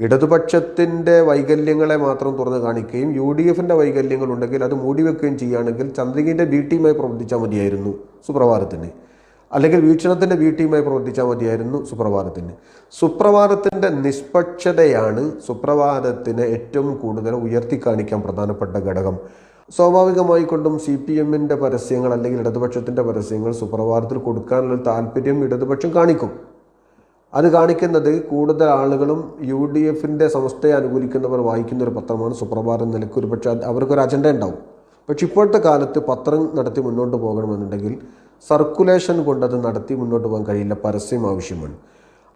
ഇടതുപക്ഷത്തിന്റെ വൈകല്യങ്ങളെ മാത്രം തുറന്നു കാണിക്കുകയും യു ഡി എഫിന്റെ വൈകല്യങ്ങൾ ഉണ്ടെങ്കിൽ അത് മൂടിവെക്കുകയും ചെയ്യുകയാണെങ്കിൽ ചന്ദ്രികന്റെ ബി ടീമായി പ്രവർത്തിച്ചാൽ മതിയായിരുന്നു സുപ്രഭാതത്തിന്. അല്ലെങ്കിൽ വീക്ഷണത്തിന്റെ ബി ടീമായി പ്രവർത്തിച്ചാൽ മതിയായിരുന്നു സുപ്രഭാതത്തിന്. സുപ്രഭാതത്തിന്റെ നിഷ്പക്ഷതയാണ് സുപ്രഭാതത്തിന് ഏറ്റവും കൂടുതൽ ഉയർത്തി കാണിക്കാൻ പ്രധാനപ്പെട്ട ഘടകം. സ്വാഭാവികമായി കൊണ്ടും സി പി എമ്മിന്റെ പരസ്യങ്ങൾ അല്ലെങ്കിൽ ഇടതുപക്ഷത്തിന്റെ പരസ്യങ്ങൾ സുപ്രഭാതത്തിൽ കൊടുക്കാനുള്ള താല്പര്യം ഇടതുപക്ഷം കാണിക്കും. അത് കാണിക്കുന്നത് കൂടുതൽ ആളുകളും യു ഡി എഫിന്റെ സംസ്ഥയെ അനുകൂലിക്കുന്നവർ വായിക്കുന്ന ഒരു പത്രമാണ്. സുപ്രഭാതം നിലയ്ക്ക് ഒരു പക്ഷേ അവർക്കൊരു അജണ്ട ഉണ്ടാവും. പക്ഷെ ഇപ്പോഴത്തെ കാലത്ത് പത്രം നടത്തി മുന്നോട്ട് പോകണമെന്നുണ്ടെങ്കിൽ സർക്കുലേഷൻ കൊണ്ടത് നടത്തി മുന്നോട്ട് പോകാൻ കഴിയില്ല. പരസ്യം ആവശ്യമാണ്.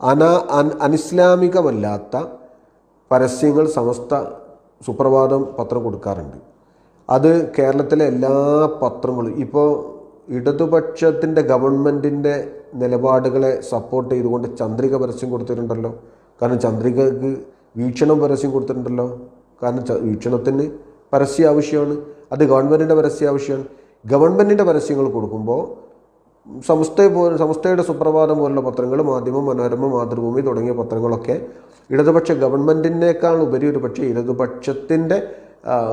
അന അനിസ്ലാമികമല്ലാത്ത പരസ്യങ്ങൾ സമസ്ത സുപ്രഭാതം പത്രം കൊടുക്കാറുണ്ട്. അത് കേരളത്തിലെ എല്ലാ പത്രങ്ങളും ഇപ്പോൾ ഇടതുപക്ഷത്തിന്റെ ഗവൺമെന്റിന്റെ നിലപാടുകളെ സപ്പോർട്ട് ചെയ്തുകൊണ്ട് ചന്ദ്രിക പരസ്യം കൊടുത്തിട്ടുണ്ടല്ലോ. കാരണം ചന്ദ്രികക്ക് വീക്ഷണം പരസ്യം കൊടുത്തിട്ടുണ്ടല്ലോ. കാരണം വീക്ഷണത്തിന് പരസ്യ ആവശ്യമാണ് അത് ഗവൺമെന്റിന്റെ പരസ്യ ആവശ്യമാണ്. ഗവൺമെന്റിന്റെ പരസ്യങ്ങൾ കൊടുക്കുമ്പോൾ സംസ്ഥയെ പോലെ സംസ്ഥയുടെ സുപ്രഭാതം പോലുള്ള പത്രങ്ങൾ മാധ്യമം മനോരമ മാതൃഭൂമി തുടങ്ങിയ പത്രങ്ങളൊക്കെ ഇടതുപക്ഷ ഗവൺമെന്റിനേക്കാൾ ഉപരി ഒരു പക്ഷേ ഇടതുപക്ഷത്തിന്റെ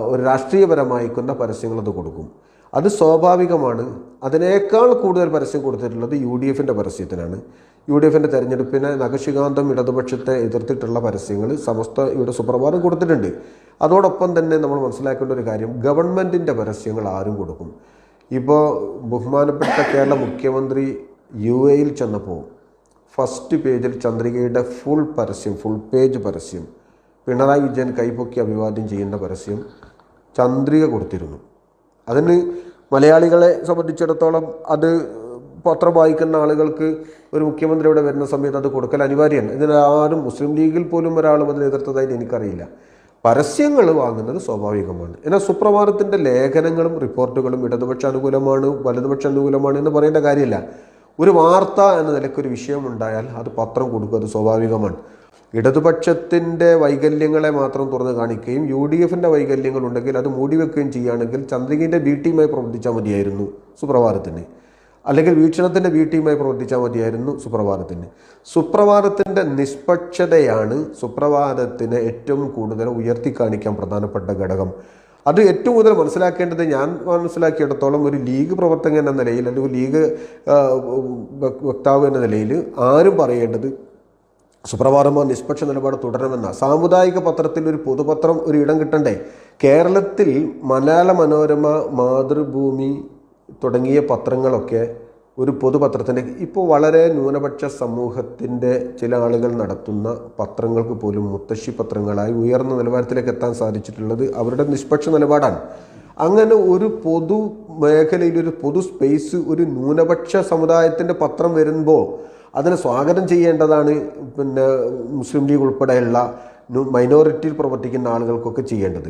ഒരു രാഷ്ട്രീയപരമായിക്കുന്ന പരസ്യങ്ങൾ അത് കൊടുക്കും. അത് സ്വാഭാവികമാണ്. അതിനേക്കാൾ കൂടുതൽ പരസ്യം കൊടുത്തിട്ടുള്ളത് യു ഡി എഫിന്റെ പരസ്യത്തിനാണ്. യു ഡി എഫിന്റെ തെരഞ്ഞെടുപ്പിനെ നഖശികാന്തം ഇടതുപക്ഷത്തെ എതിർത്തിട്ടുള്ള പരസ്യങ്ങൾ സമസ്ത ഇവിടെ സുപ്രഭാതം കൊടുത്തിട്ടുണ്ട്. അതോടൊപ്പം തന്നെ നമ്മൾ മനസ്സിലാക്കേണ്ട ഒരു കാര്യം ഗവൺമെന്റിന്റെ പരസ്യങ്ങൾ ആരും കൊടുക്കും. ഇപ്പോൾ ബഹുമാനപ്പെട്ട കേരള മുഖ്യമന്ത്രി യു എയിൽ ചെന്നപ്പോൾ ഫസ്റ്റ് പേജിൽ ചന്ദ്രികയുടെ ഫുൾ പരസ്യം ഫുൾ പേജ് പരസ്യം പിണറായി വിജയൻ കൈപൊക്കി അഭിവാദ്യം ചെയ്യുന്ന പരസ്യം ചന്ദ്രിക കൊടുത്തിരുന്നു. അതിന് മലയാളികളെ സംബന്ധിച്ചിടത്തോളം അത് പത്രം വായിക്കുന്ന ആളുകൾക്ക് ഒരു മുഖ്യമന്ത്രിയുടെ വരുന്ന സമയത്ത് അത് കൊടുക്കൽ അനിവാര്യമാണ്. ഇതിന് ആരും മുസ്ലിം ലീഗിൽ പോലും ഒരാളും അതിന് എതിർത്തതായിട്ട് എനിക്കറിയില്ല. പരസ്യങ്ങൾ വാങ്ങുന്നത് സ്വാഭാവികമാണ്. എന്നാൽ സുപ്രഭാതത്തിന്റെ ലേഖനങ്ങളും റിപ്പോർട്ടുകളും ഇടതുപക്ഷ അനുകൂലമാണ് വലതുപക്ഷ അനുകൂലമാണ് എന്ന് പറയേണ്ട കാര്യമില്ല. ഒരു വാർത്ത എന്ന നിലയ്ക്കൊരു വിഷയം ഉണ്ടായാൽ അത് പത്രം കൊടുക്കുക അത് സ്വാഭാവികമാണ്. ഇടതുപക്ഷത്തിന്റെ വൈകല്യങ്ങളെ മാത്രം തുറന്നു കാണിക്കുകയും യു ഡി എഫിന്റെ വൈകല്യങ്ങൾ ഉണ്ടെങ്കിൽ അത് മൂടിവെക്കുകയും ചെയ്യുകയാണെങ്കിൽ ചന്ദ്രികന്റെ ബി ടീമായി പ്രവർത്തിച്ചാൽ മതിയായിരുന്നു സുപ്രഭാതത്തിന്. അല്ലെങ്കിൽ വീക്ഷണത്തിന്റെ ബി ടീമായി പ്രവർത്തിച്ചാൽ മതിയായിരുന്നു സുപ്രഭാതത്തിന്. സുപ്രഭാതത്തിന്റെ നിഷ്പക്ഷതയാണ് സുപ്രഭാതത്തിന് ഏറ്റവും കൂടുതൽ ഉയർത്തി കാണിക്കാൻ പ്രധാനപ്പെട്ട ഘടകം. അത് ഏറ്റവും കൂടുതൽ മനസ്സിലാക്കേണ്ടത് ഞാൻ മനസ്സിലാക്കിയിടത്തോളം ഒരു ലീഗ് പ്രവർത്തകൻ എന്ന നിലയിൽ അല്ലെങ്കിൽ ലീഗ് വക്താവ് എന്ന നിലയിൽ ആരും പറയേണ്ടത് സുപ്രഭാതമോ നിഷ്പക്ഷ നിലപാട് തുടരണമെന്ന സാമുദായിക പത്രത്തിൽ ഒരു പൊതുപത്രം ഒരു ഇടം കിട്ടണ്ടേ? കേരളത്തിൽ മലയാള മനോരമ മാതൃഭൂമി തുടങ്ങിയ പത്രങ്ങളൊക്കെ ഒരു പൊതുപത്രത്തിന്റെ ഇപ്പോൾ വളരെ ന്യൂനപക്ഷ സമൂഹത്തിന്റെ ചില ആളുകൾ നടത്തുന്ന പത്രങ്ങൾക്ക് പോലും മുത്തശ്ശി പത്രങ്ങളായി ഉയർന്ന നിലവാരത്തിലേക്ക് എത്താൻ സാധിച്ചിട്ടുള്ളത് അവരുടെ നിഷ്പക്ഷ നിലപാടാണ്. അങ്ങനെ ഒരു പൊതു മേഖലയിൽ ഒരു പൊതു സ്പേസ് ഒരു ന്യൂനപക്ഷ സമുദായത്തിന്റെ പത്രം വരുമ്പോൾ അതിനെ സ്വാഗതം ചെയ്യേണ്ടതാണ് പിന്നെ മുസ്ലിം ലീഗ് ഉൾപ്പെടെയുള്ള മൈനോറിറ്റിയിൽ പ്രവർത്തിക്കുന്ന ആളുകൾക്കൊക്കെ ചെയ്യേണ്ടത്.